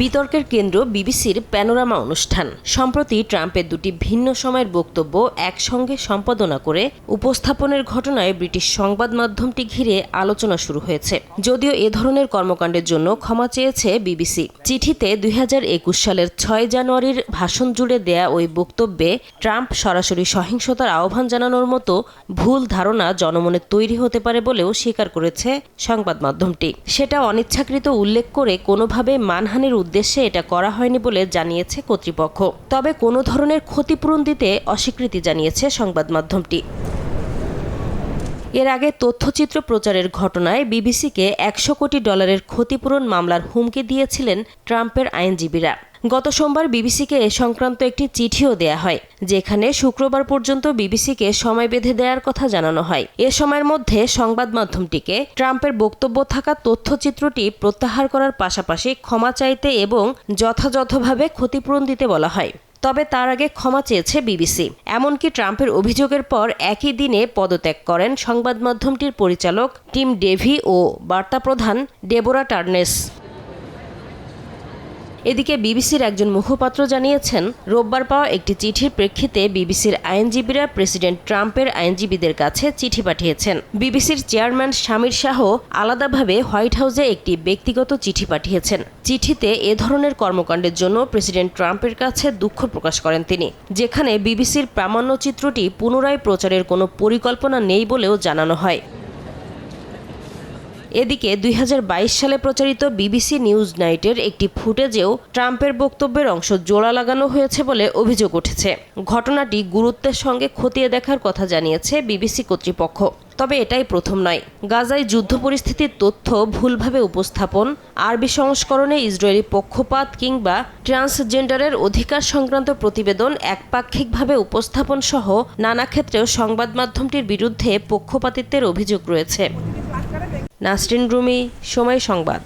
বিতর্কের কেন্দ্র বিবিসির প্যানোরামা অনুষ্ঠান। সম্প্রতি ট্রাম্পের দুটি ভিন্ন সময়ের বক্তব্য একসঙ্গে সম্পাদনা করে উপস্থাপনের ঘটনায় ব্রিটিশ সংবাদ মাধ্যমটি ঘিরে আলোচনা শুরু হয়েছে। যদিও এ ধরনের কর্মকাণ্ডের জন্য ক্ষমা চেয়েছে বিবিসি। চিঠিতে দুই হাজার একুশ সালের ছয় জানুয়ারির ভাষণ জুড়ে দেয়া ওই বক্তব্যে ট্রাম্প সরাসরি সহিংসতার আহ্বান জানানোর মতো ভুল ধারণা জনমনে তৈরি হতে পারে বলেও স্বীকার করেছে সংবাদ মাধ্যমটি। সেটা অনিচ্ছাকৃত উল্লেখ করে কোনোভাবে মানহানির উদ্দেশ্যে এটা করা হয়নি বলে জানিয়েছে কর্তৃপক্ষ। তবে কোনো ধরনের ক্ষতিপূরণ দিতে অস্বীকৃতি জানিয়েছে সংবাদ মাধ্যমটি। এর আগে তথ্যচিত্র প্রচারের ঘটনায় বিবিসিকে একশো কোটি ডলারের ক্ষতিপূরণ মামলার হুমকি দিয়েছিলেন ট্রাম্পের আইনজীবীরা। গত সোমবার বিবিসিকে এ সংক্রান্ত একটি চিঠিও দেয়া হয়, যেখানে শুক্রবার পর্যন্ত বিবিসিকে সময় বেঁধে দেওয়ার কথা জানানো হয়। এ সময়ের মধ্যে সংবাদ মাধ্যমটিকে ট্রাম্পের বক্তব্য থাকা তথ্যচিত্রটি প্রত্যাহার করার পাশাপাশি ক্ষমা চাইতে এবং যথাযথভাবে ক্ষতিপূরণ দিতে বলা হয়। তবে তার আগে ক্ষমা চেয়েছে বিবিসি। এমনকি ট্রাম্পের অভিযোগের পর একই দিনে পদত্যাগ করেন সংবাদ মাধ্যমটির পরিচালক টিম ডেভি ও বার্তা প্রধান ডেবোরা টার্নেস। এদিকে বিবিসির একজন মুখপাত্র জানিয়েছেন, রোববার পাওয়া একটি চিঠির প্রেক্ষিতে বিবিসির আইনজীবীরা প্রেসিডেন্ট ট্রাম্পের আইনজীবীদের কাছে চিঠি পাঠিয়েছেন। বিবিসির চেয়ারম্যান শামির শাহ আলাদাভাবে হোয়াইট হাউসে একটি ব্যক্তিগত চিঠি পাঠিয়েছেন। চিঠিতে এ ধরনের কর্মকাণ্ডের জন্য প্রেসিডেন্ট ট্রাম্পের কাছে দুঃখ প্রকাশ করেন তিনি। যেখানে বিবিসির প্রামাণ্যচিত্রটি পুনরায় প্রচারের কোনো পরিকল্পনা নেই বলেও জানানো হয়। এদিকে দুই হাজার বাইশ সালে প্রচারিত বিবিসি নিউজ নাইটের একটি ফুটেজেও ট্রাম্পের বক্তব্যের অংশ জোড়া লাগানো হয়েছে বলে অভিযোগ উঠেছে। ঘটনাটি গুরুত্বের সঙ্গে খতিয়ে দেখার কথা জানিয়েছে বিবিসি কর্তৃপক্ষ। তবে এটাই প্রথম নয়। গাজায় যুদ্ধ পরিস্থিতির তথ্য ভুলভাবে উপস্থাপন, আরবি সংস্করণে ইসরায়েলি পক্ষপাত কিংবা ট্রান্সজেন্ডারের অধিকার সংক্রান্ত প্রতিবেদন একপাক্ষিকভাবে উপস্থাপন সহ নানা ক্ষেত্রেও সংবাদ মাধ্যমটির বিরুদ্ধে পক্ষপাতিত্বের অভিযোগ রয়েছে। নাসরিন রুমি সময় সংবাদ।